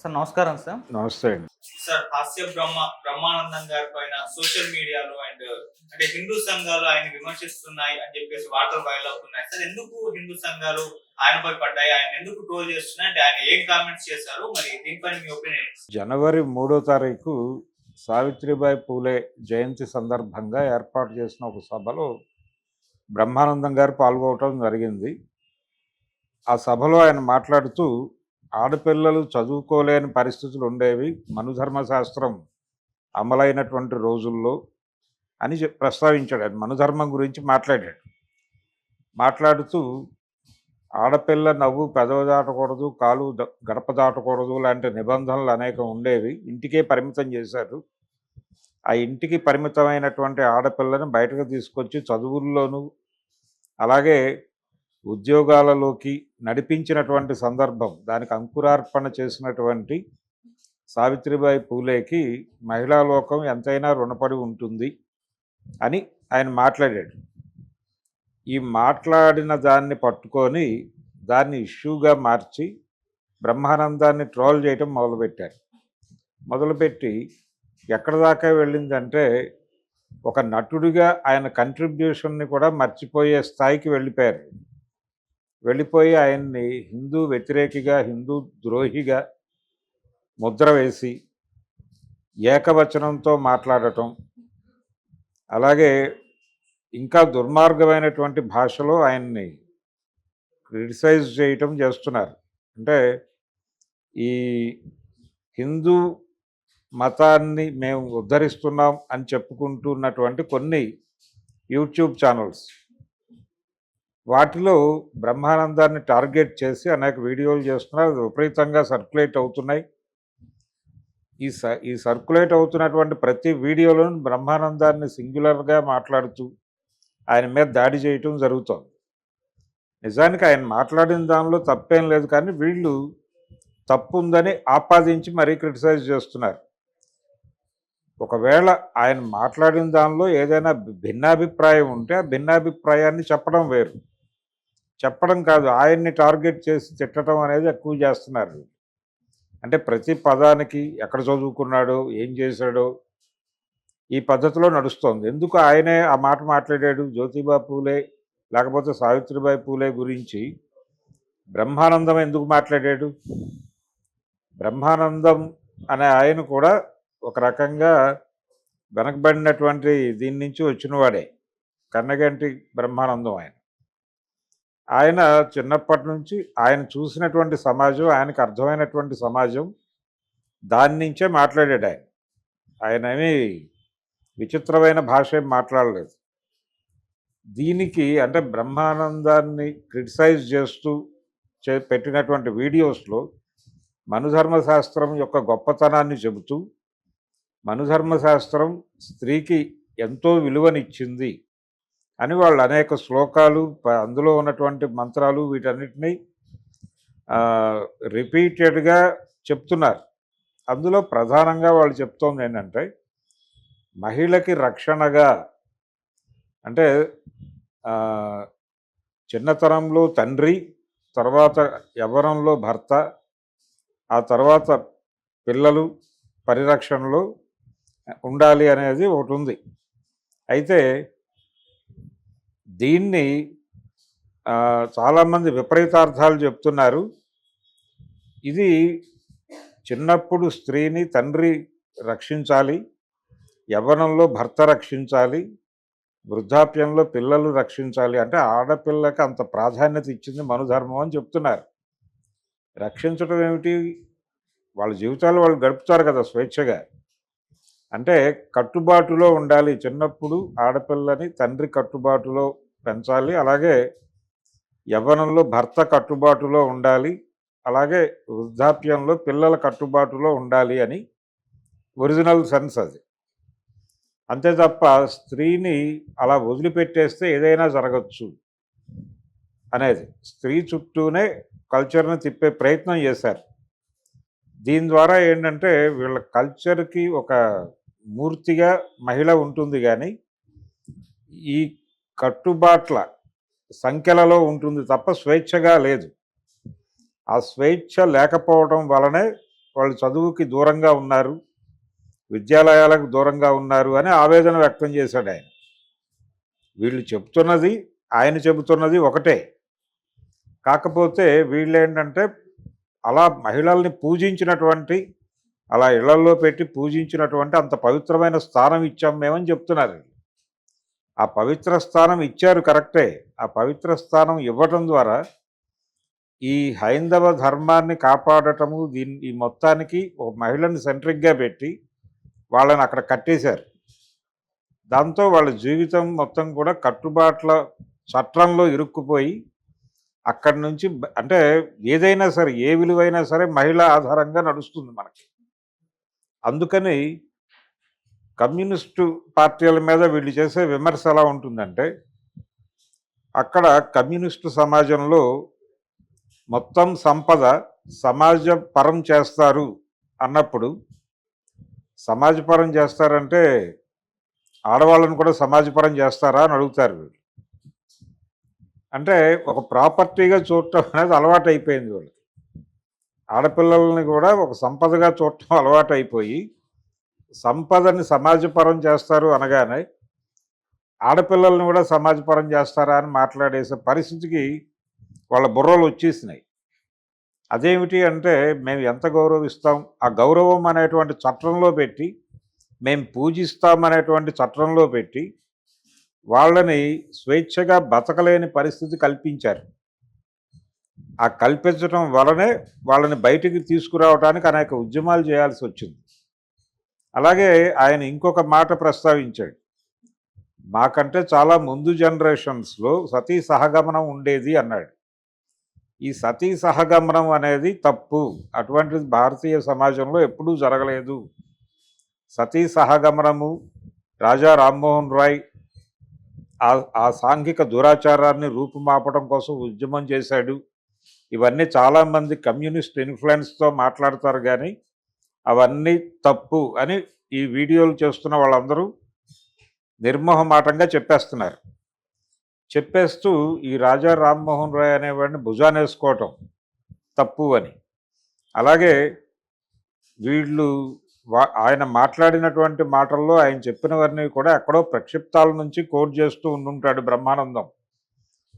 Sir నమస్కారం sir. నమస్తే అండి. సార్ హాస్య బ్రహ్మ బ్రహ్మానందం గారి పైన సోషల్ మీడియాలో అండ్ అంటే హిందూ సంఘాలు ఆయన విమర్శిస్తున్నాయి అని చెప్పేసి వార్తలు వైరల్ అవుతున్నాయి. సార్ ఎందుకు హిందూ సంఘాలు ఆయనపై పడ్డాయి? ఆయన ఎందుకు ట్రోల్ చేస్తున్నాయి? అంటే ఆయన ఏం కామెంట్స్ చేశారు? మరి దీనిపైన మీ ఒపీనియన్ జనవరి మూడో తారీఖు సావిత్రిబాయి పూలే జయంతి సందర్భంగా ఏర్పాటు చేసిన ఒక సభలో బ్రహ్మానందం గారు పాల్గొనడం జరిగింది. ఆ సభలో ఆయన మాట్లాడుతూ ఆడపిల్లలు చదువుకోలేని పరిస్థితులు ఉండేవి మనుధర్మశాస్త్రం అమలైనటువంటి రోజుల్లో అని ప్రస్తావించాడు. ఆయన మనుధర్మం గురించి మాట్లాడాడు. మాట్లాడుతూ ఆడపిల్ల నవ్వు పెదవి దాటకూడదు కాలు గడప దాటకూడదు లాంటి నిబంధనలు అనేక ఉండేవి. ఇంటికే పరిమితం చేశారు. ఆ ఇంటికి పరిమితమైనటువంటి ఆడపిల్లని బయటకు తీసుకొచ్చి చదువుల్లోనూ అలాగే ఉద్యోగాలలోకి నడిపించినటువంటి సందర్భం దానికి అంకురార్పణ చేసినటువంటి సావిత్రిబాయి పూలేకి మహిళా లోకం ఎంతైనా రుణపడి ఉంటుంది అని ఆయన మాట్లాడాడు. ఈ మాట్లాడిన దాన్ని పట్టుకొని దాన్ని ఇష్యూగా మార్చి బ్రహ్మానందాన్ని ట్రోల్ చేయటం మొదలుపెట్టారు. మొదలుపెట్టి ఎక్కడ దాకా వెళ్ళిందంటే ఒక నటుడిగా ఆయన కంట్రిబ్యూషన్ని కూడా మర్చిపోయే స్థాయికి వెళ్ళిపోయారు. వెళ్ళిపోయి ఆయన్ని హిందూ వ్యతిరేకిగా హిందూ ద్రోహిగా ముద్ర వేసి ఏకవచనంతో మాట్లాడటం అలాగే ఇంకా దుర్మార్గమైనటువంటి భాషలో ఆయన్ని క్రిటిసైజ్ చేయటం చేస్తున్నారు. అంటే ఈ హిందూ మతాన్ని మేము ఉద్ధరిస్తున్నాం అని చెప్పుకుంటున్నటువంటి కొన్ని యూట్యూబ్ ఛానల్స్. వాటిలో బ్రహ్మానందాన్ని టార్గెట్ చేసి అనేక వీడియోలు చేస్తున్నారు. అది విపరీతంగా సర్క్యులేట్ అవుతున్నాయి. ఈ స ఈ సర్క్యులేట్ అవుతున్నటువంటి ప్రతి వీడియోలోనూ బ్రహ్మానందాన్ని సింగులర్గా మాట్లాడుతూ ఆయన మీద దాడి చేయటం జరుగుతోంది. నిజానికి ఆయన మాట్లాడిన దానిలో తప్పేం లేదు కానీ వీళ్ళు తప్పు ఉందని ఆపాదించి మరీ క్రిటిసైజ్ చేస్తున్నారు. ఒకవేళ ఆయన మాట్లాడిన దానిలో ఏదైనా భిన్నాభిప్రాయం ఉంటే ఆ భిన్నాభిప్రాయాన్ని చెప్పడం వేరు. చెప్పడం కాదు. ఆయన్ని టార్గెట్ చేసి తిట్టడం అనేది ఎక్కువ చేస్తున్నారు అంటే ప్రతి పదానికి ఎక్కడ చదువుకున్నాడో ఏం చేశాడో ఈ పద్ధతిలో నడుస్తోంది. ఎందుకు ఆయనే ఆ మాట మాట్లాడాడు? జ్యోతిబా పూలే లేకపోతే సావిత్రిబాయి పూలే గురించి బ్రహ్మానందం ఎందుకు మాట్లాడాడు? బ్రహ్మానందం అనే ఆయన కూడా ఒక రకంగా వెనకబడినటువంటి దీని నుంచి వచ్చినవాడే. కన్నగంటి బ్రహ్మానందం ఆయన. ఆయన చిన్నప్పటి నుంచి ఆయన చూసినటువంటి సమాజం ఆయనకు అర్థమైనటువంటి సమాజం దాని నుంచే మాట్లాడాడు ఆయన. ఆయన ఏమి విచిత్రమైన భాష ఏం మాట్లాడలేదు. దీనికి అంటే బ్రహ్మానందాన్ని క్రిటిసైజ్ చేస్తూ చే పెట్టినటువంటి వీడియోస్లో మనుధర్మశాస్త్రం యొక్క గొప్పతనాన్ని చెబుతూ మనుధర్మశాస్త్రం స్త్రీకి ఎంతో విలువనిచ్చింది. అని వాళ్ళు అనేక శ్లోకాలు అందులో ఉన్నటువంటి మంత్రాలు వీటన్నిటినీ రిపీటెడ్గా చెప్తున్నారు. అందులో ప్రధానంగా వాళ్ళు చెప్తోంది ఏంటంటే మహిళకి రక్షణగా అంటే చిన్నతనంలో తండ్రి తర్వాత యవ్వనంలో భర్త ఆ తర్వాత పిల్లలు పరిరక్షణలో ఉండాలి అనేది ఒకటి ఉంది. అయితే దీన్ని చాలామంది విపరీతార్థాలు చెప్తున్నారు. ఇది చిన్నప్పుడు స్త్రీని తండ్రి రక్షించాలి యవ్వనంలో భర్త రక్షించాలి వృద్ధాప్యంలో పిల్లలు రక్షించాలి అంటే ఆడపిల్లకి అంత ప్రాధాన్యత ఇచ్చింది మనుధర్మం అని చెప్తున్నారు. రక్షించడం ఏమిటి? వాళ్ళ జీవితాలు వాళ్ళు గడుపుతారు కదా స్వేచ్ఛగా. అంటే కట్టుబాటులో ఉండాలి. చిన్నప్పుడు ఆడపిల్లని తండ్రి కట్టుబాటులో పెంచాలి. అలాగే యవ్వనంలో భర్త కట్టుబాటులో ఉండాలి. అలాగే వృద్ధాప్యంలో పిల్లల కట్టుబాటులో ఉండాలి అని ఒరిజినల్ సెన్స్ అది. అంతే తప్ప స్త్రీని అలా వదిలిపెట్టేస్తే ఏదైనా జరగచ్చు అనేది. స్త్రీ చుట్టూనే కల్చర్ని తిప్పే ప్రయత్నం చేశారు. దీని ద్వారా ఏంటంటే వీళ్ళ కల్చర్కి ఒక మూర్తిగా మహిళ ఉంటుంది కానీ ఈ కట్టుబాట్ల సంఖ్యలలో ఉంటుంది తప్ప స్వేచ్ఛగా లేదు. ఆ స్వేచ్ఛ లేకపోవడం వలనే వాళ్ళు చదువుకి దూరంగా ఉన్నారు విద్యాలయాలకు దూరంగా ఉన్నారు అని ఆవేదన వ్యక్తం చేశాడు ఆయన. వీళ్ళు చెబుతున్నది ఆయన చెబుతున్నది ఒకటే. కాకపోతే వీళ్ళు ఏంటంటే అలా మహిళల్ని పూజించినటువంటి అలా ఇళ్ళలో పెట్టి పూజించినటువంటి అంత పవిత్రమైన స్థానం ఇచ్చాం మేమని చెప్తున్నారు వీళ్ళు. ఆ పవిత్ర స్థానం ఇచ్చారు కరెక్టే. ఆ పవిత్ర స్థానం ఇవ్వటం ద్వారా ఈ హైందవ ధర్మాన్ని కాపాడటము దీన్ని ఈ మొత్తానికి ఒక మహిళని సెంట్రిక్గా పెట్టి వాళ్ళని అక్కడ కట్టేశారు. దాంతో వాళ్ళ జీవితం మొత్తం కూడా కట్టుబాట్ల చట్రంలో ఇరుక్కుపోయి అక్కడి నుంచి అంటే ఏదైనా సరే ఏ విలువైనా సరే మహిళ ఆధారంగా నడుస్తుంది మనకి. అందుకని కమ్యూనిస్టు పార్టీల మీద వీళ్ళు చేసే విమర్శ ఎలా ఉంటుందంటే అక్కడ కమ్యూనిస్టు సమాజంలో మొత్తం సంపద సమాజ పరం చేస్తారు అన్నప్పుడు సమాజపరం చేస్తారంటే ఆడవాళ్ళను కూడా సమాజపరం చేస్తారా అని అడుగుతారు వీళ్ళు. అంటే ఒక ప్రాపర్టీగా చూడటం అనేది అలవాటు అయిపోయింది వాళ్ళకి. ఆడపిల్లల్ని కూడా ఒక సంపదగా చూడటం అలవాటు అయిపోయి సంపదని సమాజపరం చేస్తారు అనగానే ఆడపిల్లల్ని కూడా సమాజపరం చేస్తారా అని మాట్లాడేసే పరిస్థితికి వాళ్ళ బుర్రలు వచ్చేసినాయి. అదేమిటి అంటే మేము ఎంత గౌరవిస్తాం? ఆ గౌరవం అనేటువంటి చట్టంలో పెట్టి మేము పూజిస్తామనేటువంటి చట్టంలో పెట్టి వాళ్ళని స్వేచ్ఛగా బతకలేని పరిస్థితి కల్పించారు. ఆ కల్పించడం వలనే వాళ్ళని బయటికి తీసుకురావడానికి అనేక ఉద్యమాలు చేయాల్సి వచ్చింది. అలాగే ఆయన ఇంకొక మాట ప్రస్తావించాడు. మాకంటే చాలా ముందు జనరేషన్స్లో సతీ సహగమనం ఉండేది అన్నాడు. ఈ సతీ సహగమనం అనేది తప్పు. అటువంటిది భారతీయ సమాజంలో ఎప్పుడూ జరగలేదు. సతీ సహగమనము రాజా రామ్మోహన్ రాయ్ ఆ సాంఘిక దురాచారాన్ని రూపుమాపడం కోసం ఉద్యమం చేశాడు. ఇవన్నీ చాలామంది కమ్యూనిస్ట్ ఇన్ఫ్లుయెన్స్తో మాట్లాడతారు కానీ అవన్నీ తప్పు అని ఈ వీడియోలు చేస్తున్న వాళ్ళందరూ నిర్మోహమాటంగా చెప్పేస్తున్నారు. చెప్పేస్తూ ఈ రాజా రామ్మోహన్ రాయ్ అనేవాడిని భుజానేసుకోవటం తప్పు అని. అలాగే వీళ్ళు వా- ఆయన మాట్లాడినటువంటి మాటల్లో ఆయన చెప్పినవన్నీ కూడా ఎక్కడో ప్రక్షిప్తాల నుంచి కోట్ చేస్తూ ఉండుంటాడు బ్రహ్మానందం.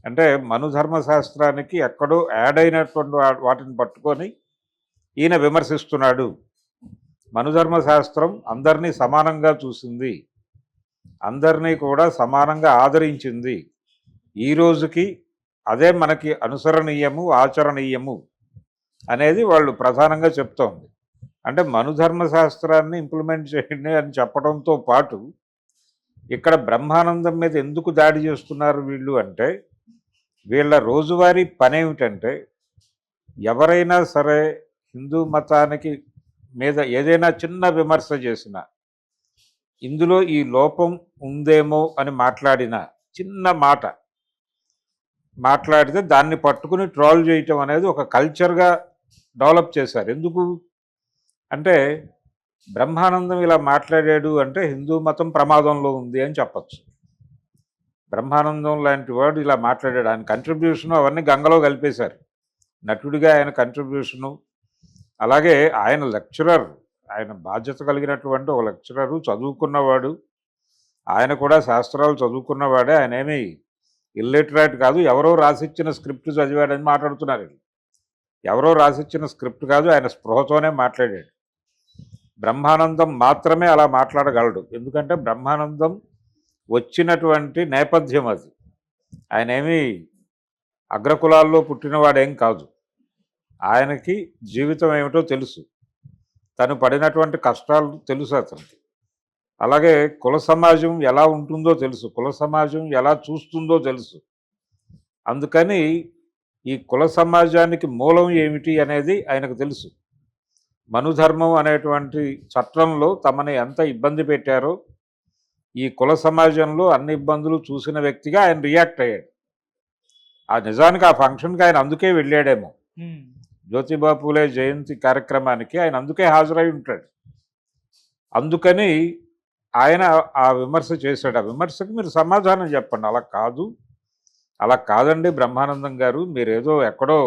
అంటే మనుధర్మ శాస్త్రానికి ఎక్కడో యాడ్ అయినటువంటి వాటిని పట్టుకొని ఈయన విమర్శిస్తున్నాడు. మనుధర్మశాస్త్రం అందరినీ సమానంగా చూసింది. అందరినీ కూడా సమానంగా ఆదరించింది. ఈ రోజుకి అదే మనకి అనుసరణీయము ఆచరణీయము అనేది వాళ్ళు ప్రధానంగా చెప్తోంది. అంటే మనుధర్మశాస్త్రాన్ని ఇంప్లిమెంట్ చేయండి అని చెప్పడంతో పాటు ఇక్కడ బ్రహ్మానందం మీద ఎందుకు దాడి చేస్తున్నారు వీళ్ళు అంటే వీళ్ళ రోజువారీ పని ఏమిటంటే ఎవరైనా సరే హిందూ మతానికి మీద ఏదైనా చిన్న విమర్శ చేసిన ఇందులో ఈ లోపం ఉందేమో అని మాట్లాడిన చిన్న మాట మాట్లాడితే దాన్ని పట్టుకుని ట్రోల్ చేయటం అనేది ఒక కల్చర్గా డెవలప్ చేశారు. ఎందుకు? అంటే బ్రహ్మానందం ఇలా మాట్లాడాడు అంటే హిందూ మతం ప్రమాదంలో ఉంది అని చెప్పచ్చు. బ్రహ్మానందం లాంటి వాడు ఇలా మాట్లాడాడు. ఆయన కంట్రిబ్యూషను అవన్నీ గంగలో కలిపేశారు. నటుడిగా ఆయన కంట్రిబ్యూషను అలాగే ఆయన లెక్చరర్ ఆయన బాధ్యత కలిగినటువంటి ఒక లెక్చరరు చదువుకున్నవాడు. ఆయన కూడా శాస్త్రాలు చదువుకున్నవాడే. ఆయన ఏమి ఇల్లిటరేట్ కాదు ఎవరో రాసిచ్చిన స్క్రిప్ట్ చదివాడని మాట్లాడుతున్నారు ఎవరో రాసిచ్చిన స్క్రిప్ట్ కాదు ఆయన స్పృహతోనే మాట్లాడాడు. బ్రహ్మానందం మాత్రమే అలా మాట్లాడగలడు. ఎందుకంటే బ్రహ్మానందం వచ్చినటువంటి నేపథ్యం అది. ఆయన అగ్రకులాల్లో పుట్టినవాడేం కాదు. ఆయనకి జీవితం ఏమిటో తెలుసు. తను పడినటువంటి కష్టాలు తెలుసు అతనికి. అలాగే కుల సమాజం ఎలా ఉంటుందో తెలుసు. కుల సమాజం ఎలా చూస్తుందో తెలుసు. అందుకని ఈ కుల సమాజానికి మూలం ఏమిటి అనేది ఆయనకు తెలుసు. మనుధర్మం అనేటువంటి చట్టంలో తమని ఎంత ఇబ్బంది పెట్టారో ఈ కుల సమాజంలో అన్ని ఇబ్బందులు చూసిన వ్యక్తిగా ఆయన రియాక్ట్ అయ్యాడు. ఆ నిజానికి ఆ ఫంక్షన్కి ఆయన అందుకే వెళ్ళాడేమో. జ్యోతిబా పూలే జయంతి కార్యక్రమానికి ఆయన అందుకే హాజరై ఉంటాడు. అందుకని ఆయన ఆ విమర్శ చేశాడు. ఆ విమర్శకు మీరు సమాధానం చెప్పండి. అలా కాదు. అలా కాదండి బ్రహ్మానందం గారు. మీరేదో ఎక్కడో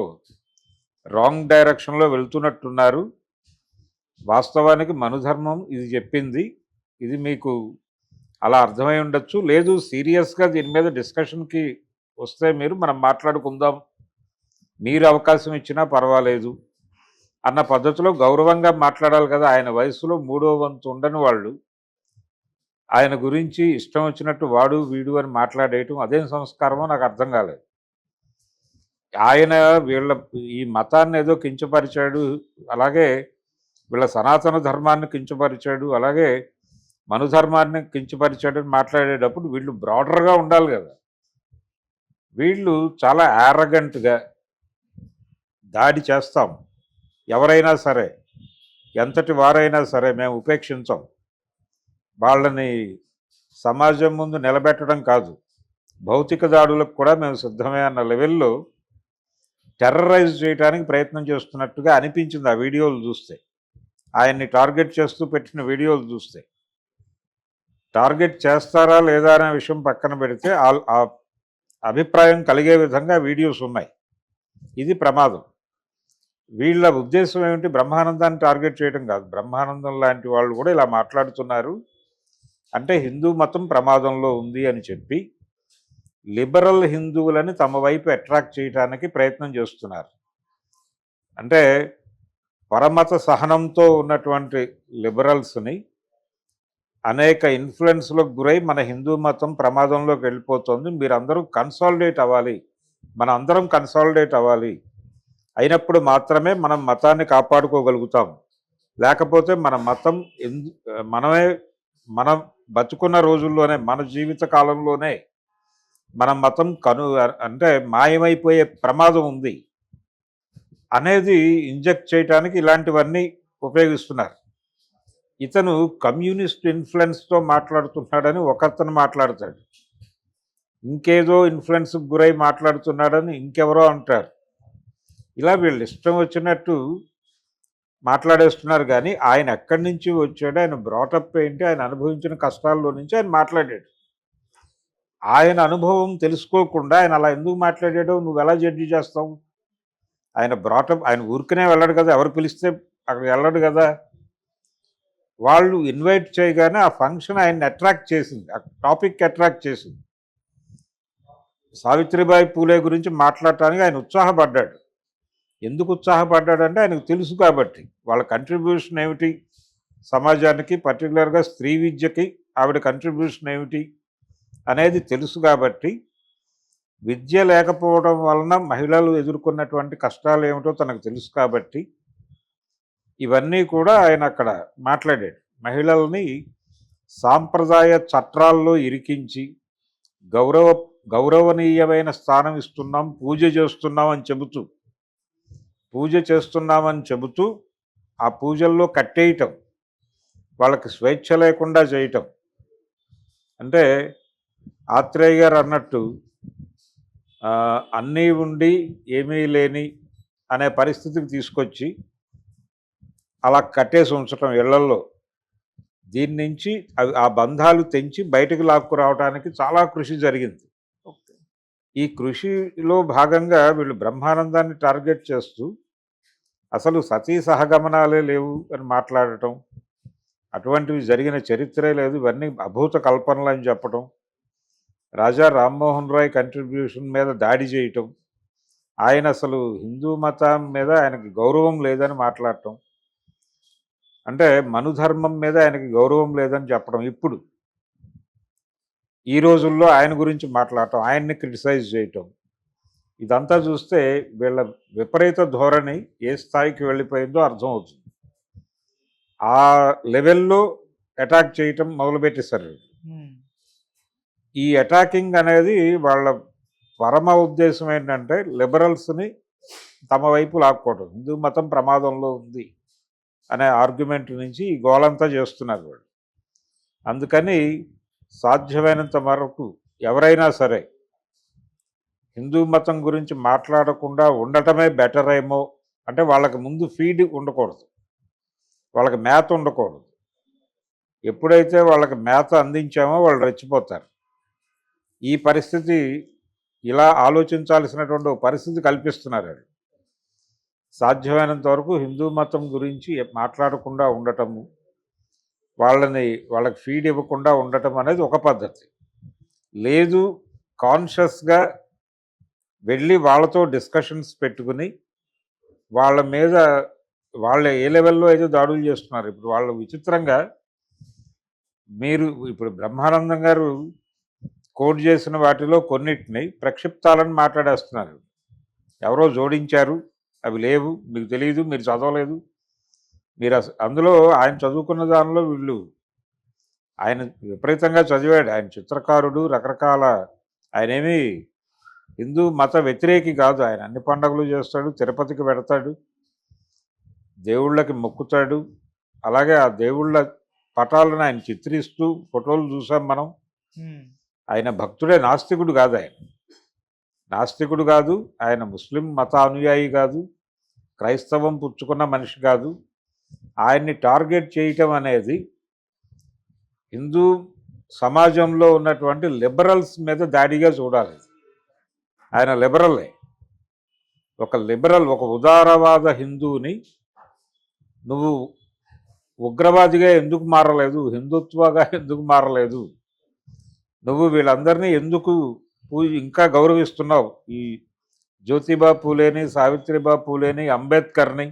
రాంగ్ డైరెక్షన్లో వెళ్తున్నట్టున్నారు. వాస్తవానికి మనుధర్మం ఇది చెప్పింది. ఇది మీకు అలా అర్థమై ఉండొచ్చు. లేదు సీరియస్గా దీని మీద డిస్కషన్కి వస్తే మీరు మనం మాట్లాడుకుందాం మీరు అవకాశం ఇచ్చినా పర్వాలేదు. అన్న పద్ధతిలో గౌరవంగా మాట్లాడాలి కదా. ఆయన వయసులో మూడో వంతు ఉండని వాళ్ళు. ఆయన గురించి ఇష్టం వచ్చినట్టు వాడు వీడు అని మాట్లాడేయటం అదేం సంస్కారమో నాకు అర్థం కాలేదు. ఆయన వీళ్ళ ఈ మతాన్ని ఏదో కించపరిచాడు. అలాగే వీళ్ళ సనాతన ధర్మాన్ని కించపరిచాడు. అలాగే మనుధర్మాన్ని కించపరిచాడని మాట్లాడేటప్పుడు వీళ్ళు బ్రాడర్గా ఉండాలి కదా. వీళ్ళు చాలా యారగంట్గా దాడి చేస్తాం. ఎవరైనా సరే ఎంతటి వారైనా సరే మేము ఉపేక్షించాం. వాళ్ళని సమాజం ముందు నిలబెట్టడం కాదు. భౌతిక దాడులకు కూడా మేము సిద్ధమే అన్న లెవెల్లో టెర్రరైజ్ చేయడానికి ప్రయత్నం చేస్తున్నట్టుగా అనిపించింది ఆ వీడియోలు చూస్తే. ఆయన్ని టార్గెట్ చేస్తూ పెట్టిన వీడియోలు చూస్తే. టార్గెట్ చేస్తారా లేదా అనే విషయం పక్కన పెడితే ఆ- ఆ అభిప్రాయం కలిగే విధంగా వీడియోస్ ఉన్నాయి. ఇది ప్రమాదం. వీళ్ళ ఉద్దేశం ఏమిటి? బ్రహ్మానందాన్ని టార్గెట్ చేయడం కాదు. బ్రహ్మానందం లాంటి వాళ్ళు కూడా ఇలా మాట్లాడుతున్నారు. అంటే హిందూ మతం ప్రమాదంలో ఉంది అని చెప్పి లిబరల్ హిందువులని తమ వైపు అట్రాక్ట్ చేయడానికి ప్రయత్నం చేస్తున్నారు. అంటే పరమత సహనంతో ఉన్నటువంటి లిబరల్స్ని అనేక ఇన్ఫ్లుయెన్స్లకు గురై మన హిందూ మతం ప్రమాదంలోకి వెళ్ళిపోతుంది. మీరందరూ కన్సాలిడేట్ అవ్వాలి. మన అందరం కన్సాలిడేట్ అవ్వాలి. అయినప్పుడు మాత్రమే మనం మతాన్ని కాపాడుకోగలుగుతాం. లేకపోతే మన మతం ఎందు మనమే మనం బతుకున్న రోజుల్లోనే మన జీవిత కాలంలోనే మన మతం కను అంటే మాయమైపోయే ప్రమాదం ఉంది. అనేది ఇంజెక్ట్ చేయడానికి ఇలాంటివన్నీ ఉపయోగిస్తున్నారు. ఇతను కమ్యూనిస్ట్ ఇన్ఫ్లుయెన్స్తో మాట్లాడుతున్నాడని ఒకతను మాట్లాడతాడు. ఇంకేదో ఇన్ఫ్లుయెన్స్కి గురై మాట్లాడుతున్నాడని ఇంకెవరో అంటారు. ఇలా వీళ్ళు ఇష్టం వచ్చినట్టు మాట్లాడేస్తున్నారు కానీ ఆయన ఎక్కడి నుంచి వచ్చాడు ఆయన బ్రాటప్ ఏంటి ఆయన అనుభవించిన కష్టాల్లో నుంచి ఆయన మాట్లాడాడు. ఆయన అనుభవం తెలుసుకోకుండా ఆయన అలా ఎందుకు మాట్లాడాడో నువ్వు ఎలా జడ్జి చేస్తావు? ఆయన బ్రాటప్ ఆయన ఊరికనే వెళ్ళడు కదా ఎవరు పిలిస్తే అక్కడ వెళ్ళడు కదా. వాళ్ళు ఇన్వైట్ చేయగానే ఆ ఫంక్షన్ ఆయన్ని అట్రాక్ట్ చేసింది ఆ టాపిక్ అట్రాక్ట్ చేసింది. సావిత్రిబాయి పూలే గురించి మాట్లాడటానికి ఆయన ఉత్సాహపడ్డాడు. ఎందుకు ఉత్సాహపడ్డాడంటే ఆయనకు తెలుసు కాబట్టి. వాళ్ళ కంట్రిబ్యూషన్ ఏమిటి? సమాజానికి పర్టికులర్గా స్త్రీ విద్యకి ఆవిడ కంట్రిబ్యూషన్ ఏమిటి? అనేది తెలుసు కాబట్టి విద్య లేకపోవడం వలన మహిళలు ఎదుర్కొన్నటువంటి కష్టాలు ఏమిటో తనకు తెలుసు కాబట్టి ఇవన్నీ కూడా ఆయన అక్కడ మాట్లాడాడు. మహిళల్ని సాంప్రదాయ చట్రాల్లో ఇరికించి గౌరవ గౌరవనీయమైన స్థానం ఇస్తున్నాం పూజ చేస్తున్నాం అని చెబుతూ పూజ చేస్తున్నామని చెబుతూ ఆ పూజల్లో కట్టేయటం వాళ్ళకి స్వేచ్ఛ లేకుండా చేయటం. అంటే ఆత్రేయ గారు అన్నట్టు అన్నీ ఉండి ఏమీ లేని అనే పరిస్థితికి తీసుకొచ్చి అలా కట్టేసి ఉంచటం ఇళ్ళల్లో. దీని నుంచి అవి ఆ బంధాలు తెంచి బయటకు లాక్కు రావడానికి చాలా కృషి జరిగింది. ఈ కృషిలో భాగంగా వీళ్ళు బ్రహ్మానందాన్ని టార్గెట్ చేస్తూ అసలు సతీ సహగమనాలే లేవు అని మాట్లాడటం. అటువంటివి జరిగిన చరిత్రే లేదు. ఇవన్నీ అభూత కల్పనలు అని చెప్పటం. రాజా రామ్మోహన్ రాయ్ కంట్రిబ్యూషన్ మీద దాడి చేయటం. ఆయన అసలు హిందూ మతం మీద ఆయనకి గౌరవం లేదని మాట్లాడటం. అంటే మనుధర్మం మీద ఆయనకి గౌరవం లేదని చెప్పడం ఇప్పుడు. ఈ రోజుల్లో ఆయన గురించి మాట్లాడటం ఆయన్ని క్రిటిసైజ్ చేయటం. ఇదంతా చూస్తే వీళ్ళ విపరీత ధోరణి ఏ స్థాయికి వెళ్ళిపోయిందో అర్థమవుతుంది. ఆ లెవెల్లో అటాక్ చేయటం మొదలుపెట్టేశారు. ఈ అటాకింగ్ అనేది వాళ్ళ పరమ ఉద్దేశం ఏంటంటే లిబరల్స్ని తమ వైపు లాక్కోవడం హిందూ మతం ప్రమాదంలో ఉంది అనే ఆర్గ్యుమెంట్ నుంచి ఈ గోలంతా చేస్తున్నారు వాళ్ళు. అందుకని సాధ్యమైనంత వరకు ఎవరైనా సరే హిందూ మతం గురించి మాట్లాడకుండా ఉండటమే బెటర్ ఏమో. అంటే వాళ్ళకి ముందు ఫీడ్ ఉండకూడదు. వాళ్ళకి మేత ఉండకూడదు. ఎప్పుడైతే వాళ్ళకి మేత అందించామో వాళ్ళు రెచ్చిపోతారు. ఈ పరిస్థితి ఇలా ఆలోచించాల్సినటువంటి పరిస్థితి కల్పిస్తున్నారు వాళ్ళు. సాధ్యమైనంత వరకు హిందూ మతం గురించి మాట్లాడకుండా ఉండటము వాళ్ళని వాళ్ళకి ఫీడ్ ఇవ్వకుండా ఉండటం అనేది ఒక పద్ధతి. లేదు కాన్షియస్గా వెళ్ళి వాళ్ళతో డిస్కషన్స్ పెట్టుకుని వాళ్ళ మీద వాళ్ళ ఏ లెవెల్లో అయితే దాడులు చేస్తున్నారు. ఇప్పుడు వాళ్ళు విచిత్రంగా మీరు ఇప్పుడు బ్రహ్మానందం గారు కోడ్ చేసిన వాటిలో కొన్నిటిని ప్రక్షిప్తాలను మాట్లాడేస్తున్నారు. ఎవరో జోడించారు అవి లేవు మీకు తెలియదు మీరు చదవలేదు. మీరు అందులో ఆయన చదువుకున్న దానిలో వీళ్ళు ఆయన విపరీతంగా చదివాడు. ఆయన చిత్రకారుడు రకరకాల ఆయన హిందూ మత వ్యతిరేకి కాదు ఆయన. అన్ని పండుగలు చేస్తాడు తిరుపతికి పెడతాడు దేవుళ్ళకి మొక్కుతాడు. అలాగే ఆ దేవుళ్ళ పటాలను ఆయన చిత్రిస్తూ ఫోటోలు చూసాం మనం. ఆయన భక్తుడే నాస్తికుడు కాదు ఆయన. నాస్తికుడు కాదు ఆయన ముస్లిం మత అనుయాయి కాదు క్రైస్తవం పుచ్చుకున్న మనిషి కాదు. ఆయన్ని టార్గెట్ చేయటం అనేది హిందూ సమాజంలో ఉన్నటువంటి లిబరల్స్ మీద దాడిగా చూడాలి. ఆయన లిబరల్లే ఒక లిబరల్ ఒక ఉదారవాద హిందువుని నువ్వు ఉగ్రవాదిగా ఎందుకు మారలేదు? హిందుత్వగా ఎందుకు మారలేదు? నువ్వు వీళ్ళందరినీ ఎందుకు పూ ఇంకా గౌరవిస్తున్నావు? ఈ జ్యోతిబా పూలేని సావిత్రిబా పూలేని అంబేద్కర్ని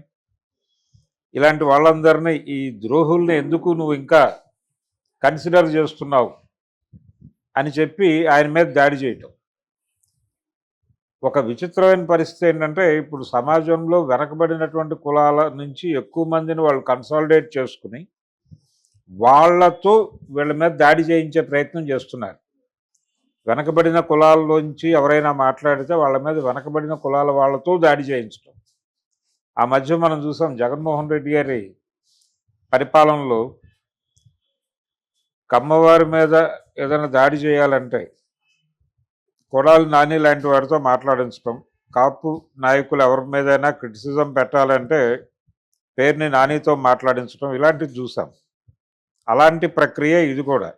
ఇలాంటి వాళ్ళందరినీ ఈ ద్రోహుల్ని ఎందుకు నువ్వు ఇంకా కన్సిడర్ చేస్తున్నావు? అని చెప్పి ఆయన మీద దాడి చేయటం. ఒక విచిత్రమైన పరిస్థితి ఏంటంటే ఇప్పుడు సమాజంలో వెనకబడినటువంటి కులాల నుంచి ఎక్కువ మందిని వాళ్ళు కన్సాలిడేట్ చేసుకుని వాళ్ళతో వీళ్ళ మీద దాడి చేయించే ప్రయత్నం చేస్తున్నారు. వెనకబడిన కులాల్లోంచి ఎవరైనా మాట్లాడితే వాళ్ళ మీద వెనకబడిన కులాల వాళ్ళతో దాడి చేయించడం ఆ మధ్య మనం చూసాం జగన్మోహన్ రెడ్డి గారి పరిపాలనలో కమ్మవారి మీద ఏదైనా దాడి చేయాలంటే కొడాలి నాని లాంటి వారితో మాట్లాడించడం కాపు నాయకులు ఎవరి మీదైనా క్రిటిసిజం పెట్టాలంటే పేరుని నానితో మాట్లాడించడం ఇలాంటివి చూసాం. అలాంటి ప్రక్రియ ఇది కూడా.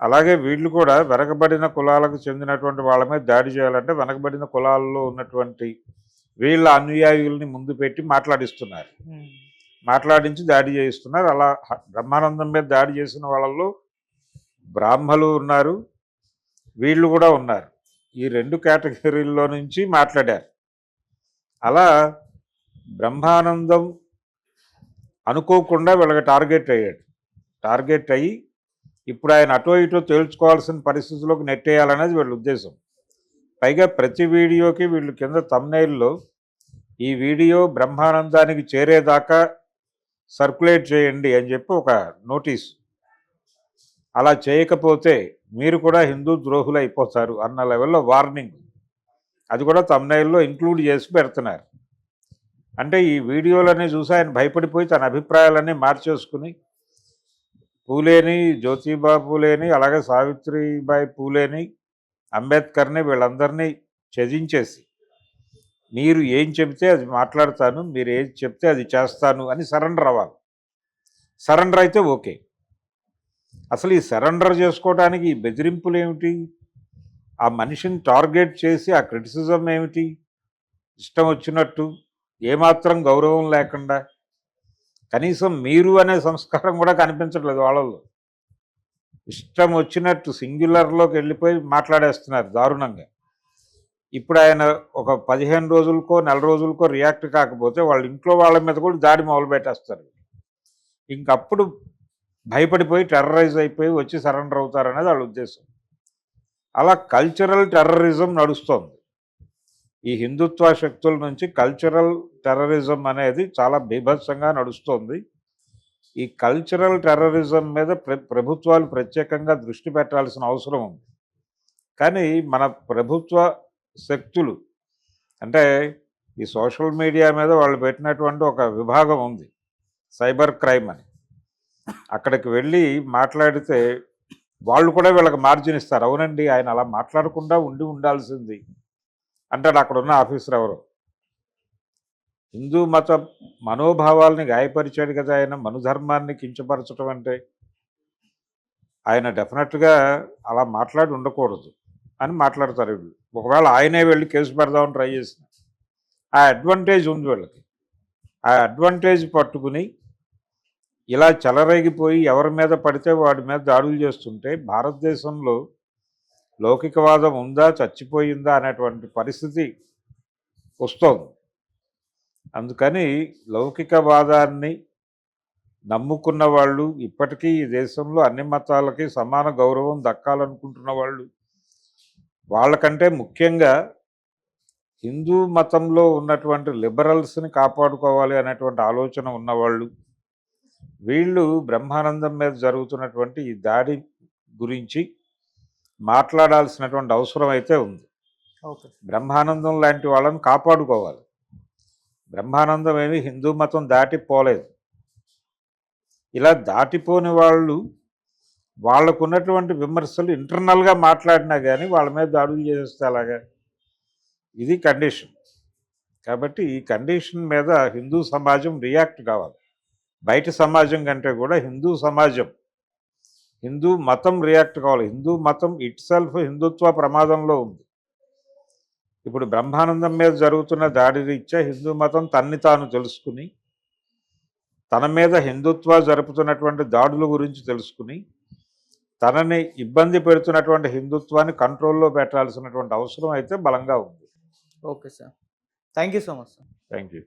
అలాగే వీళ్ళు కూడా వెనకబడిన కులాలకు చెందినటువంటి వాళ్ళ మీద దాడి చేయాలంటే వెనకబడిన కులాల్లో ఉన్నటువంటి వీళ్ళ అనుయాయుల్ని ముందు పెట్టి మాట్లాడిస్తున్నారు. మాట్లాడించి దాడి చేయిస్తున్నారు. అలా బ్రహ్మానందం మీద దాడి చేసిన వాళ్ళల్లో బ్రాహ్మలు ఉన్నారు. వీళ్ళు కూడా ఉన్నారు. ఈ రెండు కేటగిరీల్లో నుంచి మాట్లాడారు. అలా బ్రహ్మానందం అనుకోకుండా వీళ్ళకి టార్గెట్ అయ్యాడు. టార్గెట్ అయ్యి ఇప్పుడు ఆయన అటో ఇటో తేల్చుకోవాల్సిన పరిస్థితుల్లోకి నెట్టేయాలనేది వీళ్ళ ఉద్దేశం. పైగా ప్రతి వీడియోకి వీళ్ళు కింద తమ్నైల్లో ఈ వీడియో బ్రహ్మానందానికి చేరేదాకా సర్క్యులేట్ చేయండి అని చెప్పి ఒక నోటీస్. అలా చేయకపోతే మీరు కూడా హిందూ ద్రోహులు అయిపోతారు అన్న లెవెల్లో వార్నింగ్. అది కూడా తమ్నైల్లో ఇంక్లూడ్ చేసి పెడుతున్నారు. అంటే ఈ వీడియోలన్నీ చూసి ఆయన భయపడిపోయి తన అభిప్రాయాలన్నీ మార్చేసుకుని పూలేని జ్యోతిబా పూలేని అలాగే సావిత్రిబాయి పూలేని అంబేద్కర్ని వీళ్ళందరినీ త్యజించేసి మీరు ఏం చెబితే అది మాట్లాడతాను మీరు ఏది చెప్తే అది చేస్తాను అని సరెండర్ అవ్వాలి. సరెండర్ అయితే ఓకే. అసలు ఈ సరెండర్ చేసుకోవడానికి ఈ బెదిరింపులు ఏమిటి ఆ మనిషిని టార్గెట్ చేసి ఆ క్రిటిసిజం ఏమిటి? ఇష్టం వచ్చినట్టు ఏమాత్రం గౌరవం లేకుండా కనీసం మీరు అనే సంస్కారం కూడా కనిపించట్లేదు వాళ్ళల్లో. ఇష్టం వచ్చినట్టు సింగ్యులర్లోకి వెళ్ళిపోయి మాట్లాడేస్తున్నారు దారుణంగా. ఇప్పుడు ఆయన ఒక పదిహేను రోజులకో నెల రోజులకో రియాక్ట్ కాకపోతే వాళ్ళ ఇంట్లో వాళ్ళ మీద కూడా దాడి మొదలు పెట్టేస్తారు ఇంకప్పుడు భయపడిపోయి టెర్రరైజ్ అయిపోయి వచ్చి సరెండర్ అవుతారనేది వాళ్ళ ఉద్దేశం. అలా కల్చరల్ టెర్రరిజం నడుస్తోంది. ఈ హిందుత్వ శక్తుల నుంచి కల్చరల్ టెర్రరిజం అనేది చాలా బీభత్సంగా నడుస్తోంది. ఈ కల్చరల్ టెర్రరిజం మీద ప్ర ప్రభుత్వాలు ప్రత్యేకంగా దృష్టి పెట్టాల్సిన అవసరం ఉంది. కానీ మన ప్రభుత్వ శక్తులు అంటే ఈ సోషల్ మీడియా మీద వాళ్ళు పెట్టినటువంటి ఒక విభాగం ఉంది. సైబర్ క్రైమ్ అని. అక్కడికి వెళ్ళి మాట్లాడితే వాళ్ళు కూడా వీళ్ళకి మార్జిన్ ఇస్తారు. అవునండి ఆయన అలా మాట్లాడకుండా ఉండి ఉండాల్సింది అంటాడు అక్కడ ఉన్న ఆఫీసర్ ఎవరు? హిందూ మత మనోభావాల్ని గాయపరిచాడు కదా ఆయన మనుధర్మాన్ని కించపరచడం అంటే. ఆయన డెఫినెట్గా అలా మాట్లాడి ఉండకూడదు అని మాట్లాడతారు వీళ్ళు. ఒకవేళ ఆయనే వెళ్ళి కేసు పెడదామని ట్రై చేసిన. ఆ అడ్వాంటేజ్ ఉంది వీళ్ళకి. ఆ అడ్వాంటేజ్ పట్టుకుని ఇలా చెలరేగిపోయి ఎవరి మీద పడితే వాడి మీద దాడులు చేస్తుంటే భారతదేశంలో లౌకికవాదం ఉందా చచ్చిపోయిందా అనేటువంటి పరిస్థితి వస్తోంది. అందుకని లౌకికవాదాన్ని నమ్ముకున్న వాళ్ళు ఇప్పటికీ ఈ దేశంలో అన్ని మతాలకి సమాన గౌరవం దక్కాలనుకుంటున్న వాళ్ళు వాళ్ళకంటే ముఖ్యంగా హిందూ మతంలో ఉన్నటువంటి లిబరల్స్ని కాపాడుకోవాలి అనేటువంటి ఆలోచన ఉన్నవాళ్ళు వీళ్ళు బ్రహ్మానందం మీద జరుగుతున్నటువంటి ఈ దాడి గురించి మాట్లాడాల్సినటువంటి అవసరం అయితే ఉంది. బ్రహ్మానందం లాంటి వాళ్ళని కాపాడుకోవాలి. బ్రహ్మానందం ఏమి హిందూ మతం దాటిపోలేదు. ఇలా దాటిపోని వాళ్ళు వాళ్ళకున్నటువంటి విమర్శలు ఇంటర్నల్గా మాట్లాడినా కానీ వాళ్ళ మీద దాడులు చేసేస్తే అలాగా? ఇది కండిషన్. కాబట్టి ఈ కండిషన్ మీద హిందూ సమాజం రియాక్ట్ కావాలి. బయట సమాజం కంటే కూడా హిందూ సమాజం హిందూ మతం రియాక్ట్ కావాలి. హిందూ మతం ఇట్ సెల్ఫ్ హిందుత్వ ప్రమాదంలో ఉంది. ఇప్పుడు బ్రహ్మానందం మీద జరుగుతున్న దాడి రీత్యా హిందూ మతం తన్ని తాను తెలుసుకుని తన మీద హిందుత్వ జరుపుతున్నటువంటి దాడుల గురించి తెలుసుకుని తనని ఇబ్బంది పెడుతున్నటువంటి హిందుత్వాన్ని కంట్రోల్లో పెట్టాల్సినటువంటి అవసరం అయితే బలంగా ఉంది. Okay sir. Thank you so much sir. Thank you